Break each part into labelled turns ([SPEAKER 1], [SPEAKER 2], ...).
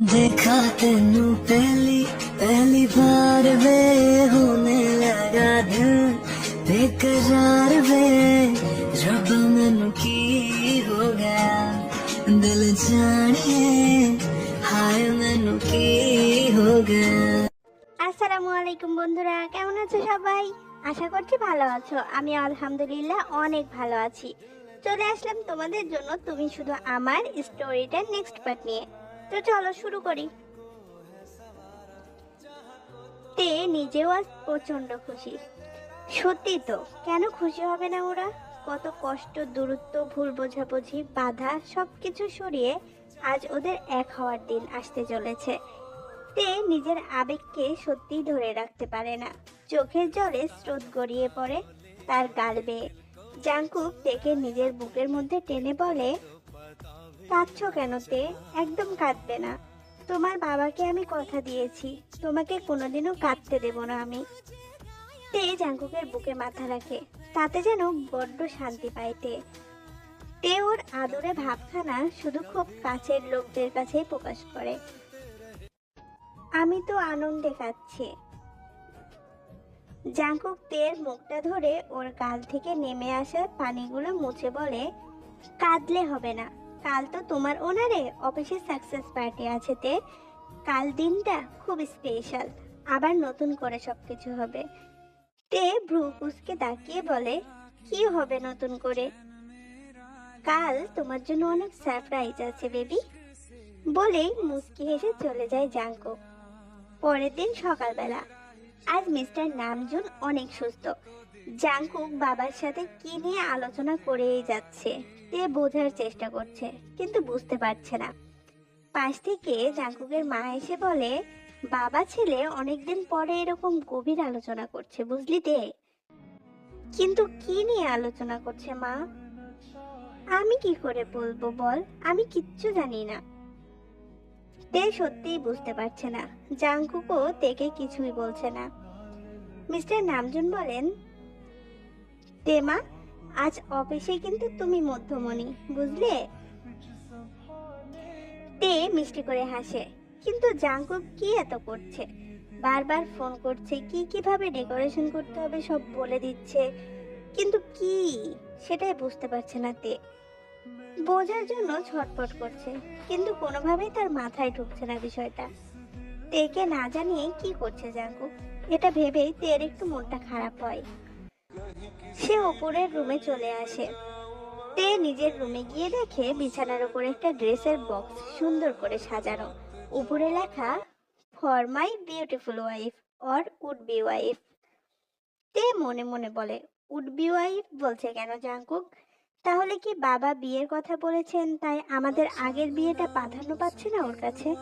[SPEAKER 1] देखा तेनू पहली पहली बार वे होने लगा दिल बेकरार वे रब मैनू की हो गया दिल जाने हाय मैनू की हो गया
[SPEAKER 2] আসসালামু আলাইকুম বন্ধুরা কেমন আছো সবাই আশা করছি ভালো আছো আমি আলহামদুলিল্লাহ অনেক ভালো আছি চলে আসলাম তোমাদের জন্য তুমি শুধু আমার স্টোরিটার নেক্সট পার্ট নিয়ে তো চলো শুরু করি। তে নিজেও আজ প্রচণ্ড খুশি। সত্যি তো, কেন খুশি হবে না ওরা? কত কষ্ট, দূরত্ব, ভুল বোঝাবুঝি, বাধা, সবকিছু সরিয়ে আজ ওদের এক হওয়ার দিন আসতে চলেছে। তে নিজের আবেগকে সত্যিই ধরে রাখতে পারে না। চোখের জলে স্রোত গড়িয়ে পড়ে, তার গাল বেয়ে। জাঙ্কুক দেখে নিজের বুকের মধ্যে টেনে বলে কাঁদছো কেন তে? একদম কাঁদবে না। তোমার বাবাকে আমি কথা দিয়েছি। তোমাকে কোনোদিনও কাঁদতে দেব না আমি। তে জাঙ্কুকের বুকে মাথা রাখে। তাতে যেন বড্ড শান্তি পায় তে। ওর আদরে ভাবখানা শুধু খুব কাছের লোকদের কাছেই প্রকাশ করে। আমি তো আনন্দে কাচ্ছি জাঙ্কুক তের মুখটা ধরে ওর গাল থেকে নেমে আসা পানিগুলো মুছে বলে, কাঁদলে হবে না। কাল তো তোমার ওনারে অফিসে সাকসেস পার্টি আছে তে। কাল দিনটা খুব স্পেশাল আবার নতুন করে সবকিছু হবে। তে ভ্রু কুসকে তাকিয়ে বলে, কি হবে নতুন করে? কাল তোমার জন্য অনেক সারপ্রাইজ আছে বেবি বলেই মুস্কি হেসে চলে যায় জাঙ্কুক পরের দিন সকালবেলা। আজ মিস্টার নামজুন অনেক সুস্থ। জাংকুক বাবার সাথে কি নিয়ে আলোচনা করেই যাচ্ছে তে বোঝার চেষ্টা করছে, কিন্তু বুঝতে পারছে না। পাশ থেকে জাংকুকের মা এসে বলে, বাবা ছেলে অনেকদিন পরে এরকম গভীর আলোচনা করছে, বুঝলি তে? কিন্তু কি নিয়ে আলোচনা করছে মা? আমি কি করে বলব বল, আমি কিচ্ছু জানি না। তে সত্যিই বুঝতে পারছে না। জাংকুকও তেকে কিছুই বলছে না। মিস্টার নামজুন বলেন তেমা আজ অফিসে কিন্তু তুমি মধ্যমণি, বুঝলে? তে মিষ্টি করে হাসে। কিন্তু জাংকুক কি এত করছে? বারবার ফোন করছে, কি কীভাবে ডেকোরেশন করতে হবে সব বলে দিচ্ছে। কিন্তু কি? সেটাই বুঝতে পারছে না তে। বোঝার জন্য ছটফট করছে, কিন্তু কোনোভাবেই তার মাথায় ঢুকছে না বিষয়টা। তেকে না জানিয়ে কি করছে জাঙ্কু এটা ভেবেই তের একটু মনটা খারাপ হয়। সে ওপরের রুমে চলে আসে। তে নিজের রুমে গিয়ে দেখে বিছানার উপরে একটা ড্রেসের বক্স সুন্দর করে সাজানো। উপরে লেখা, for my beautiful wife or would be wife. তে মনে মনে বলে, উড বি ওয়াইফ? বলছে, কেন জাঙ্কুক? তাহলে কি বাবা বিয়ের কথা বলেছেন, তাই আমাদের আগের বিয়েটা প্রাধান্য পাচ্ছে না ওর কাছে?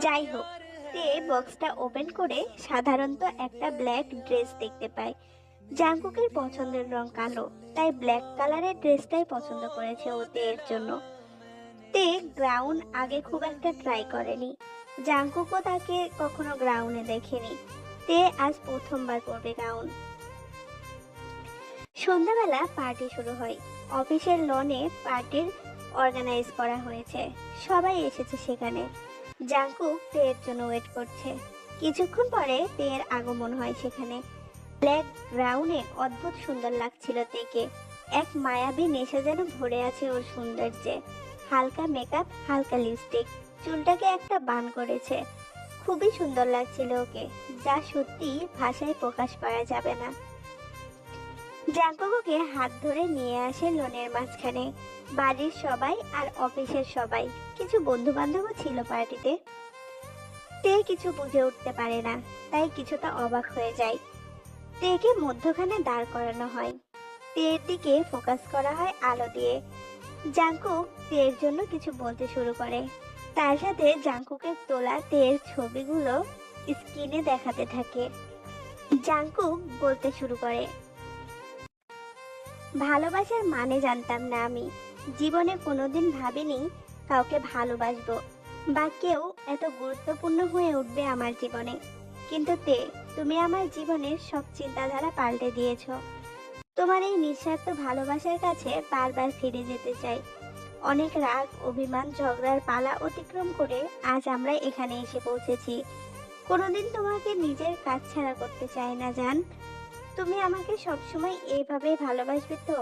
[SPEAKER 2] যাই হোক তে বক্সটা ওপেন করে সাধারণত একটা ব্ল্যাক ড্রেস দেখতে পাই। জাঙ্কুকের পছন্দের রং কালো, তাই ব্ল্যাক কালারের ড্রেসটাই পছন্দ করেছে ও তের জন্য। তে গ্রাউন আগে খুব একটা ট্রাই করেনি। জাঙ্কুকও তাকে কখনো গ্রাউনে দেখেনি। তে আজ প্রথমবার করবে গাউন। সন্ধ্যাবেলা পার্টি শুরু হয়। অফিসের লনে পার্টির অর্গানাইজ করা হয়েছে। সবাই এসেছে সেখানে। জাঙ্কুক তের জন্য ওয়েট করছে। কিছুক্ষণ পরে তের আগমন হয় সেখানে। ব্ল্যাক গ্রাউনে অদ্ভুত সুন্দর লাগছিল তেকে এক মায়াবী নেশা যেন ভরে আছে ওর সৌন্দর্যে। হালকা মেকআপ হালকা লিপস্টিক চুলটাকে একটা বান করেছে। খুবই সুন্দর লাগছিল ওকে, যা সত্যি ভাষায় প্রকাশ করা যাবে না। জাঙ্কুকে হাত ধরে নিয়ে আসে লোনের মাঝখানে। বাড়ির সবাই আর অফিসের সবাই। কিছু বন্ধু বান্ধবও ছিল পার্টিতে। তে কিছু বুঝে উঠতে পারে না, তাই কিছুটা অবাক হয়ে যায়। তেকে মধ্যখানে দাঁড় করানো হয়। তের দিকে ফোকাস করা হয় আলো দিয়ে। জাঙ্কুক তের জন্য কিছু বলতে শুরু করে। তার সাথে জাঙ্কুকের তোলা তের ছবিগুলো স্ক্রিনে দেখাতে থাকে। জাঙ্কুক বলতে শুরু করে ভালোবাসার মানে জানতাম না আমি। জীবনে কোনোদিন ভাবিনি কাউকে ভালোবাসবো বা কেউ এত গুরুত্বপূর্ণ হয়ে উঠবে আমার জীবনে। কিন্তু তে, তুমি আমার জীবনের সব চিন্তাধারা পাল্টে দিয়েছ। তোমার এই নিঃস্বার্থ ভালোবাসার কাছে বারবার ফিরে যেতে চাই। অনেক রাগ, অভিমান, ঝগড়ার পালা অতিক্রম করে আজ আমরা এখানে এসে পৌঁছেছি। কোনোদিন তোমাকে নিজের কাজ ছাড়া করতে চাই না, জান। তুমি আমাকে সবসময় এইভাবে ভালোবাসবে তো?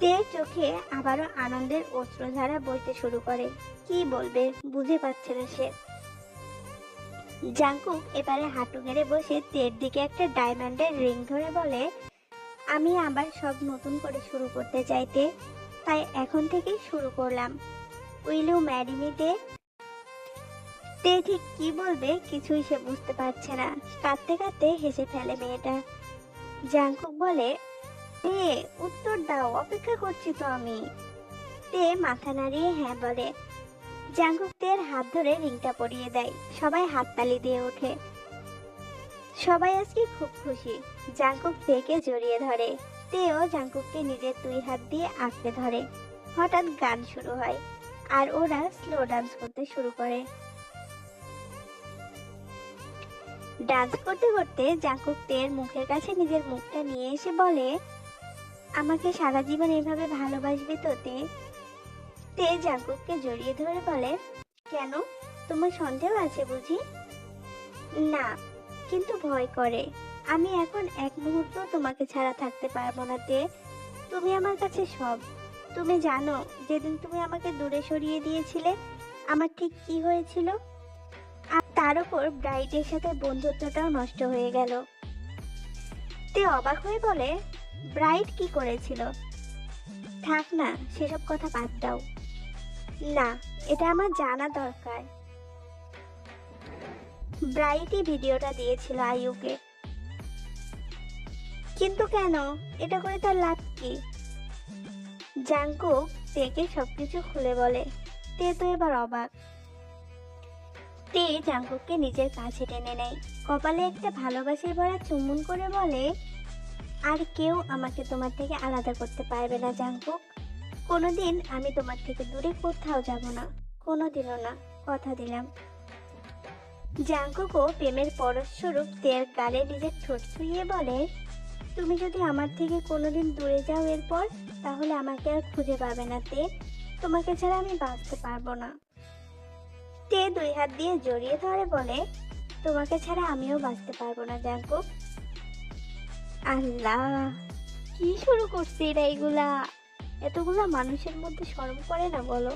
[SPEAKER 2] তে চোখে আবারও আনন্দের অস্ত্রধারা বইতে শুরু করে। কি বলবে? বুঝে পাচ্ছে না সে। জাঙ্কুক এবারে হাঁটু গেড়ে বসে তের দিকে একটা ডায়মন্ডের রিং ধরে বলে, আমি আবার সব নতুন করে শুরু করতে চাইতে। তাই এখন থেকেই শুরু করলাম। উইল ইউ ম্যারি মি তে ঠিক কি বলবে কিছুই সে বুঝতে পারছে না। কাঁদতে কাঁদতে হেসে ফেলে মেয়েটা। জাঙ্কুক বলে, তে, উত্তর দাও, অপেক্ষা করছি তো আমি। তে মাথা নাড়িয়ে হ্যাঁ বলে। জাঙ্কুক তের হাত ধরে রিংটা পরিয়ে দেয়। সবাই হাততালি দিয়ে ওঠে। সবাই আজকে খুব খুশি। জাঙ্কুক তেকে জড়িয়ে ধরে। তেও জাঙ্কুককে নিজের দুই হাত দিয়ে আঁকড়ে ধরে। হঠাৎ গান শুরু হয় আর ওরা স্লো ডান্স করতে শুরু করে। ডান্স করতে করতে জাঙ্কুক তের মুখের কাছে নিজের মুখটা নিয়ে এসে বলে, আমাকে সারা জীবন এভাবে ভালোবাসবে তো তে? তে জাঙ্কুককে জড়িয়ে ধরে বলে, কেন? তোমার সন্দেহ আছে বুঝি? না, কিন্তু ভয় করে। আমি এখন এক মুহূর্ত তোমাকে ছাড়া থাকতে পারব না তে। তুমি আমার কাছে সব। তুমি জানো, যেদিন তুমি আমাকে দূরে সরিয়ে দিয়েছিলে, আমার ঠিক কি হয়েছিল? তার উপর ব্রাইটের সাথে বন্ধুত্বটাও নষ্ট হয়ে গেল। তে অবাক হয়ে বলে, ব্রাইট কি করেছিল? থাক না, সেসব কথা বাদ দাও। না, এটা আমার জানা দরকার। ব্রাইটই ভিডিওটা দিয়েছিল আয়ুকে কিন্তু কেন? এটা করে তার লাভ কি? জাঙ্কুক, তেকে সবকিছু খুলে বলে। তে তো এবার অবাক। তে জাঙ্কুককে নিজের কাছে টেনে নেয়। কপালে একটা ভালোবাসার ভরা চুম্বন করে বলে, আর কেউ আমাকে তোমার থেকে আলাদা করতে পারবে না, জাঙ্কুক। কোনোদিন আমি তোমার থেকে দূরে কোথাও যাব না, কোনোদিনও না। কথা দিলাম। জাঙ্কুকও প্রেমের পরস্বরূপ তের গালে নিজের ঠোঁট ছুঁয়ে বলে, তুমি যদি আমার থেকে কোনোদিন দূরে যাও এরপর, তাহলে আমাকে আর খুঁজে পাবে না তে। তোমাকে ছাড়া আমি বাঁচতে পারব না। তে দুই হাত দিয়ে জড়িয়ে ধরে বলে, তোমাকে ছাড়া আমিও বাঁচতে পারব না জাঙ্কুক আল্লাহ, কি শুরু করছে এরা এগুলা? এতগুলা মানুষের মধ্যে শরম করে না বলো?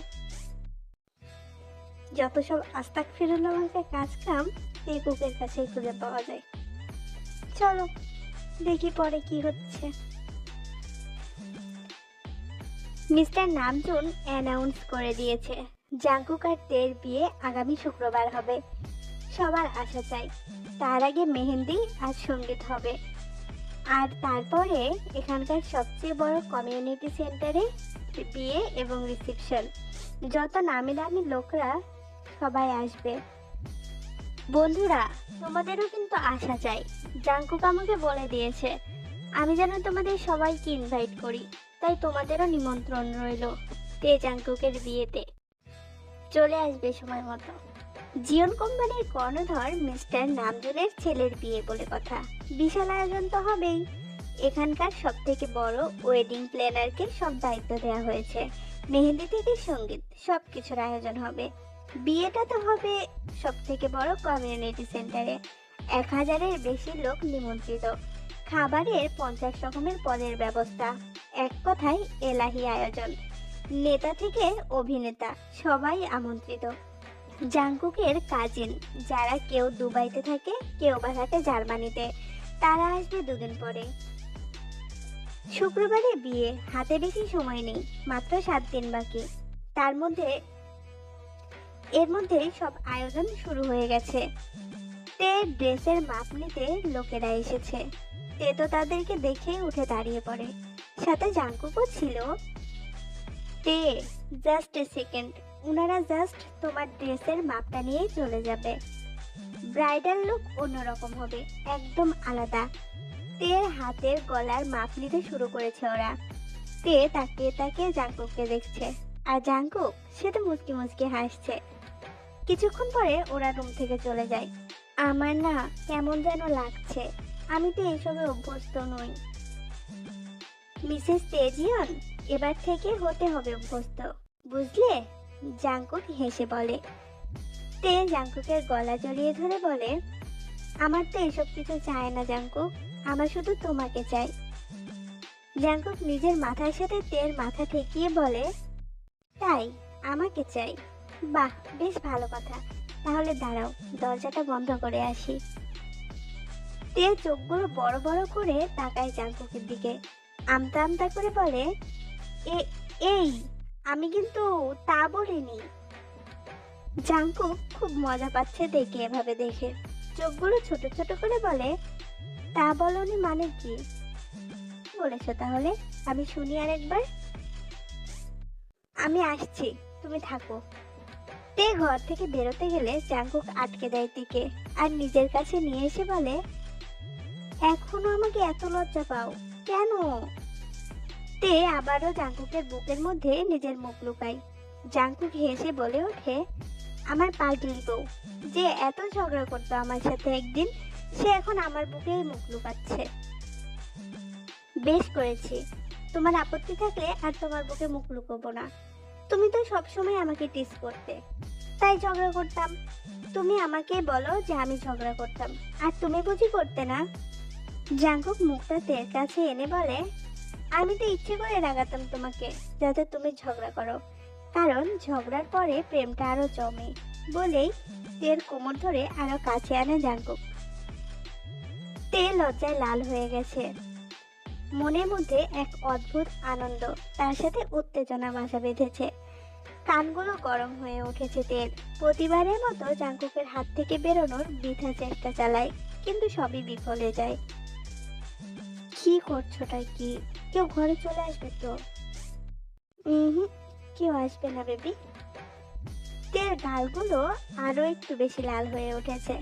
[SPEAKER 2] যত সব আস্তাক আমাকে কাজ কাম এই কুকের কাছেই খুঁজে পাওয়া যায়। চলো, দেখি পরে কি হচ্ছে। মিস্টার নামজুন অ্যানাউন্স করে দিয়েছে। জাঙ্কুক আর তের বিয়ে আগামী শুক্রবার হবে। সবার আশা চাই। তার আগে মেহেন্দি আর সংগীত হবে। আর তারপরে এখানকার সবচেয়ে বড় কমিউনিটি সেন্টারে বিয়ে এবং রিসেপশন যত নামি দামি লোকরা সবাই আসবে। বন্ধুরা, তোমাদেরও কিন্তু আসা চাই। জাঙ্কুক আমাকে বলে দিয়েছে, আমি যেন তোমাদের সবাইকে ইনভাইট করি। তাই তোমাদেরও নিমন্ত্রণ রইল। তে জাঙ্কুকের বিয়েতে। চলে আসবে সময় মতো। জিওন কোম্পানির কর্ণধর মিস্টার নামজুনের ছেলের বিয়ে বলে কথা। বিশাল আয়োজন তো হবেই। এখানকার সব থেকে বড় ওয়েডিং প্ল্যানারকে সব দায়িত্ব দেওয়া হয়েছে। মেহেন্দি থেকে সংগীত সব কিছুর আয়োজন হবে। বিয়েটা তো হবে সব থেকে বড় কমিউনিটি সেন্টারে এক হাজারের বেশি লোক নিমন্ত্রিত। খাবারের পঞ্চাশ রকমের পদের ব্যবস্থা। এক কথায় এলাহি আয়োজন। নেতা থেকে অভিনেতা, সবাই আমন্ত্রিত। জাংকুকের কাজিন, যারা কেউ দুবাইতে থাকে, কেউ বা থাকে জার্মানিতে, তারা আসবে দুদিন পরে। শুক্রবারে বিয়ে, হাতে বেশি সময় নেই, মাত্র সাত দিন বাকি। তার মধ্যে, এর মধ্যে সব আয়োজন শুরু হয়ে গেছে। তে ড্রেসের মাপ নিতে লোকেরা এসেছে। তে তো তাদেরকে দেখে উঠে দাঁড়িয়ে পড়ে। সাথে জাঙ্কুকও ছিল। তে জাস্ট এ সেকেন্ড ওনারা জাস্ট তোমার ড্রেসের মাপটা নিয়েই চলে যাবে। ব্রাইডাল লুক অন্যরকম হবে, একদম আলাদা। তের হাতের গলার মাপ নিতে শুরু করেছে ওরা। তে তাকিয়ে তাকিয়ে জাঙ্কুককে দেখছে। আর জাঙ্কুক, সে তো মুচকি মুচকি হাসছে। কিছুক্ষণ পরে ওরা রুম থেকে চলে যায়। আমার না কেমন যেন লাগছে। আমি তো এসবে অভ্যস্ত নই। মিসেস তেজিয়ন এবার থেকে হতে হবে অভ্যস্ত, বুঝলে? জাঙ্কুক হেসে বলে। তে জাঙ্কুকের গলা জড়িয়ে ধরে বলে, আমার তো এসব কিছু চায় না জাঙ্কুক আমার শুধু তোমাকে চাই। জাঙ্কুক নিজের মাথার সাথে তের মাথা ঠেকিয়ে বলে, তাই আমাকে চাই। বাহ, বেশ ভালো কথা। তাহলে দাঁড়াও, দরজাটা বন্ধ করে আসি। তে চোখগুলো বড় বড় করে তাকায় জাঙ্কুকের দিকে। আমতা আমতা করে বলে এই, আমি কিন্তু তা বলিনি। জাঙ্কুক খুব মজা পাচ্ছে দেখে এভাবে দেখে। চোখগুলো ছোট ছোট করে বলে, তা বলনি মানে কি? বলেছ তাহলে, আমি শুনি আরেকবার। আমি আসছি, তুমি থাকো। তে ঘর থেকে বেরোতে গেলে জাঙ্কুক আটকে দেয় তিকে আর নিজের কাছে নিয়ে এসে বলে, এখনও আমাকে এত লজ্জা পাও, কেন? তে আবারও জাঙ্কুকের বুকের মধ্যে নিজের মুখ লুকায় জাঙ্কুক হেসে বলে ওঠে, আমার পাগলি বউ, যে এত ঝগড়া করতো আমার সাথে একদিন, সে এখন আমার বুকেই মুখ লুকাচ্ছে। বেশ করেছি। তোমার আপত্তি থাকলে আর তোমার বুকে মুখ লুকোবো না। তুমি তো সবসময় আমাকে টিস করতে। তাই ঝগড়া করতাম। তুমি আমাকে বলো যে আমি ঝগড়া করতাম। আর তুমি বুঝি করতে না? জাঙ্কুক মুখটা তের কাছে এনে বলে আমি তো ইচ্ছে করে রাগাতাম তোমাকে, যাতে তুমি ঝগড়া করো। কারণ ঝগড়ার পরে প্রেমটা আরও জমে বলেই তের কোমর ধরে আরও কাছে আনে জাঙ্কুক। তে লজ্জায় লাল হয়ে গেছে। মনের মধ্যে এক অদ্ভুত আনন্দ, তার সাথে উত্তেজনা বাসা বেঁধেছে। কানগুলো গরম হয়ে উঠেছে তেল। প্রতিবারের মতো জাঙ্কুকের হাত থেকে বেরোনোর বৃথা চেষ্টা চালায়, কিন্তু সবই বিফলে যায়। কি করছোটাই কি? কেউ ঘরে চলে আসবে তো? হুম কেউ আসবে না বেবি। তের গালগুলো আরও একটু বেশি লাল হয়ে উঠেছে।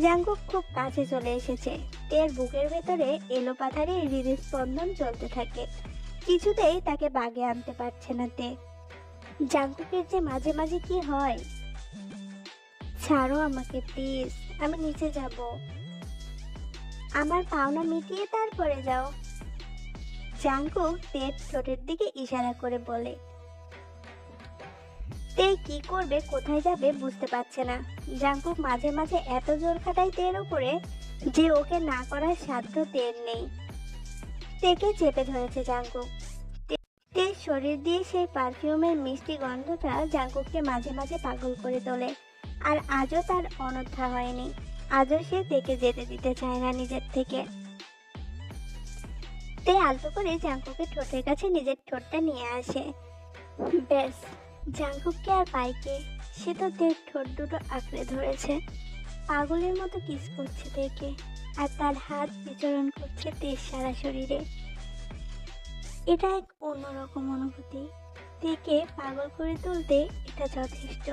[SPEAKER 2] জাঙ্কুক খুব কাছে চলে এসেছে। তের বুকের ভেতরে এলো পাথারে হৃদস্পন্দন চলতে থাকে। কিছুতেই তাকে বাগে আনতে পারছে না তে। জাঙ্কুকের যে মাঝে মাঝে কি হয়? ছাড়ো আমাকে প্লিজ আমি নিচে যাব। আমার পাওনা মিটিয়ে তারপরে যাও। জাঙ্কুক তের ঠোঁটের দিকে ইশারা করে বলে, তে কি করবে, কোথায় যাবে বুঝতে পারছে না। জাঙ্কুক মাঝে মাঝে এত জোর খাটায় তের উপরে যে ওকে না করার সাধ্য তের নেই। তেকে চেপে ধরেছে জাঙ্কুক তে- শরীর দিয়ে সেই পারফিউমের মিষ্টি গন্ধটা জাঙ্কুককে মাঝে মাঝে পাগল করে তোলে, আর আজও তার অনর্থা হয়নি। আজও সে তেকে যেতে দিতে চায় না নিজের থেকে। তে আলতো করে জাঙ্কুকের ঠোঁটের কাছে নিজের ঠোঁটটা নিয়ে আসে। ব্যাস, জাঙ্কুককে আর পাইকে, সে তো তের ঠোঁট দুটো আঁকড়ে ধরেছে। পাগলের মতো কিস করছে তেকে আর তার হাত বিচরণ করছে তের সারা শরীরে। এটা এক অন্যরকম অনুভূতি। তেকে পাগল করে তুলতে এটা যথেষ্ট।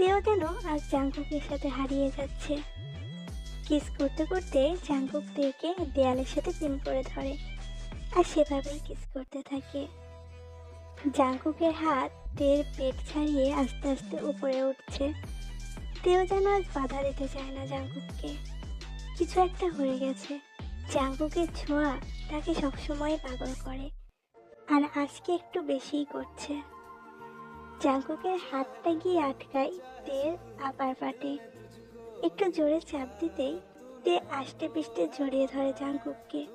[SPEAKER 2] তেও যেন আজ জাঙ্কুকের সাথে হারিয়ে যাচ্ছে। কিস করতে করতে জাঙ্কুক তেকে দেয়ালের সাথে পিন করে ধরে আর সেভাবেই কিস করতে থাকে। জাঙ্কুকের হাত তের পেট ছাড়িয়ে আস্তে আস্তে উপরে উঠছে। তেও যেন আজ বাধা দিতে চায় না জাঙ্কুককে কিছু একটা হয়ে গেছে। জাঙ্কুকের ছোঁয়া তাকে সবসময় পাগল করে। আর আজকে একটু বেশিই করছে। জাঙ্কুকের হাতটা গিয়ে আটকায় তের আপার পাটে একটু জোরে চাপ দিতেই তে আষ্টে পিষ্টে জড়িয়ে ধরে জাঙ্কুককে।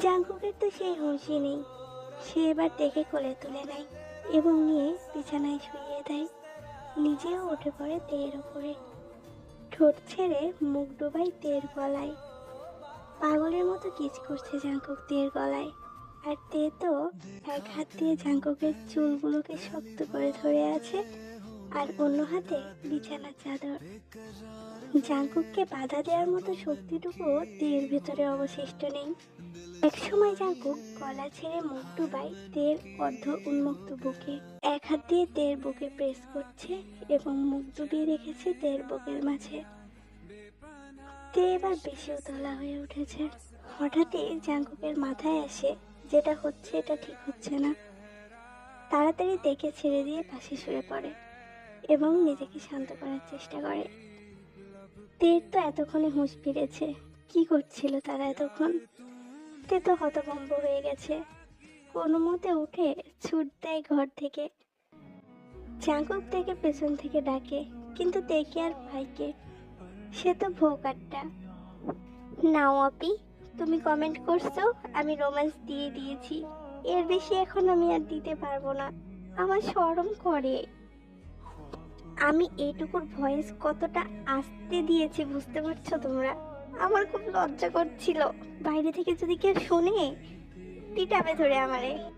[SPEAKER 2] জাঙ্কুকের তো সেই হুঁশি নেই। সে এবার দেখে কোলে তুলে নেয় এবং নিয়ে বিছানায় শুইয়ে দেয়। নিজেও উঠে পড়ে তের ওপরে ঠোঁট ছেড়ে মুখ ডোবাই তের গলায়। পাগলের মতো কিচ করছে জাঙ্কুক তের গলায়। আর তে তো এক হাত দিয়ে জাঙ্কুকের চুলগুলোকে শক্ত করে ধরে আছে আর অন্য হাতে বিছানার চাদর। জাঙ্কুককে বাধা দেওয়ার মতো শক্তিটুকু তের ভেতরে অবশিষ্ট নেই। একসময় জাঙ্কুক গলা ছেড়ে মুখ ডুবাই তের অর্ধ উন্মুক্ত বুকে। এক হাত দিয়ে তের বুকে প্রেস করছে এবং মুখ ডুবিয়ে রেখেছে তের বুকের মাঝে। তে এবার বেশি উতলা হয়ে উঠেছে। হঠাৎই জাঙ্কুকের মাথায় আসে যেটা হচ্ছে এটা ঠিক হচ্ছে না। তাড়াতাড়ি দেখে ছেড়ে দিয়ে পাশে শুয়ে পড়ে এবং নিজেকে শান্ত করার চেষ্টা করে। তের তো এতক্ষণে হুঁশ ফিরেছে, কি করছিল তারা এতক্ষণ? তে তো হতভম্ব হয়ে গেছে। কোনো মতে উঠে ছুট দেয় ঘর থেকে। জাঙ্কুক থেকে পেছন থেকে ডাকে, কিন্তু দেখে আর ভাইকে সে তো ভোকারটা নাও আপি তুমি কমেন্ট করছ, আমি রোম্যান্স দিয়ে দিয়েছি। এর বেশি এখন আমি আর দিতে পারব না। আমার শরম করে। আমি এইটুকুর ভয়েস কতটা আসতে দিয়েছি বুঝতে পারছ তোমরা? আমার খুব লজ্জা করছিল। বাইরে থেকে যদি কেউ শোনে পিটাবে ধরে আমারে।